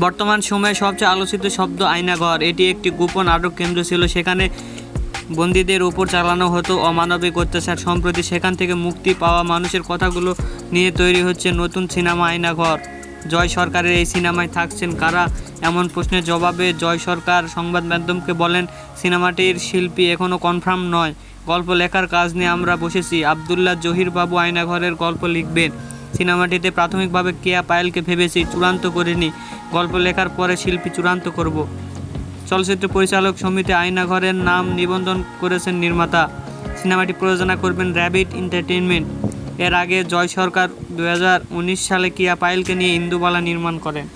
বর্তমান সময়ে সবচেয়ে আলোচিত শব্দ আয়নাঘর। এটি একটি গোপন আটক কেন্দ্র ছিল, সেখানে বন্দীদের উপর চালানো হতো অমানবিক অত্যাচার। সম্প্রতি সেখান থেকে মুক্তি পাওয়া মানুষের কথাগুলো নিয়ে তৈরি হচ্ছে নতুন সিনেমা আয়নাঘর। জয় সরকারের এই সিনেমায় থাকছেন কারা? এমন প্রশ্নের জবাবে জয় সরকার সংবাদ মাধ্যমকে বলেন, সিনেমাটির শিল্পী এখনও কনফার্ম নয়। গল্প লেখার কাজ নিয়ে আমরা বসেছি। আবদুল্লাহ জহির বাবু আয়নাঘরের গল্প লিখবেন। সিনেমাটিতে প্রাথমিকভাবে কেয়া পায়েলকে ভেবেছি, চূড়ান্ত করিনি। গল্প লেখার পরে শিল্পী চূড়ান্ত করব। চলচ্চিত্র পরিচালক সমিতি আয়নাঘরের নাম নিবন্ধন করেছেন নির্মাতা। সিনেমাটি প্রযোজনা করবেন র্যাবিট এন্টারটেনমেন্ট এর আগে জয় সরকার দু হাজার উনিশ সালে কিয়া পায়েলকে নিয়ে ইন্দুবালা নির্মাণ করেন।